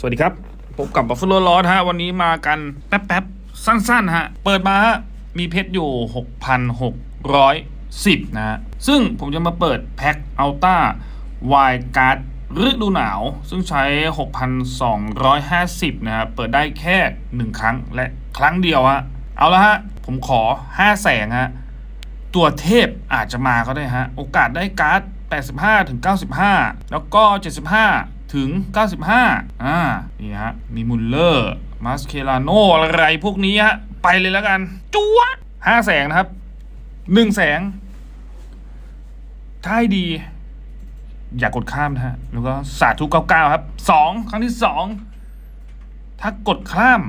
สวัสดีครับ พบกับบัฟฟ l o ลอ d ฮะ วันนี้มากันแป๊บๆ สั้นๆ ฮะ เปิดมาฮะ มีเพชรอยู่ 6,610 นะฮะ ซึ่งผมจะมาเปิดแพ็คอัลต้าวายการ์ดฤดูหนาว ซึ่งใช้ 6,250 นะฮะ เปิดได้แค่ 1 ครั้งและครั้งเดียวฮะ เอาละฮะ ผมขอ 5 แสงฮะ ตัวเทพอาจจะมาก็ได้ฮะ โอกาสได้การ์ด85ถึง95 แล้วก็ 75 ถึง 95 อ่า นี่ฮะ มีมุลเลอร์ มาสเคลาโน อะไรพวกนี้ฮะ ไปเลยแล้วกัน จัวห้าแสงนะครับหนึ่งแสงถ้าให้ดี อย่ากกดข้ามนะฮะ แล้วก็สาธุ99ครับสองครั้งที่สองถ้ากดข้าม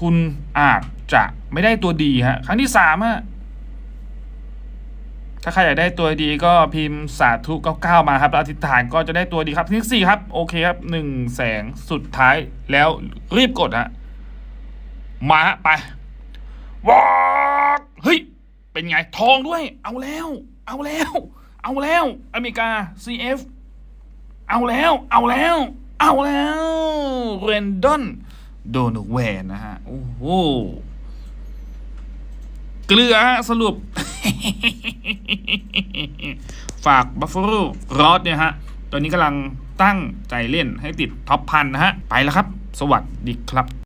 คุณอาจจะไม่ได้ตัวดีฮะ ครั้งที่สามฮะ ถ้าใครอยากได้ตัวดีก็พิมพ์สาธุ99มาครับแล้วอธิษฐานก็จะได้ตัวดีครับที่สี่ครับ โอเคครับหนึ่งแสงสุดท้ายแล้วรีบกดฮะมาฮะไปวอกเฮ้ย เป็นไง ทองด้วย เอาแล้ว เอาแล้ว เอาแล้ว อเมริกา CF เอาแล้ว เอาแล้ว เอาแล้วเรนดอนโดนแวนนะฮะ โอ้โห เกลือฮะสรุป ฝากบัฟเฟ l o รอดเนี่ยฮะตอนนี้กำลังตั้งใจเล่นให้ติดท็อปพันนะฮะ ไปแล้วครับ สวัสดีครับ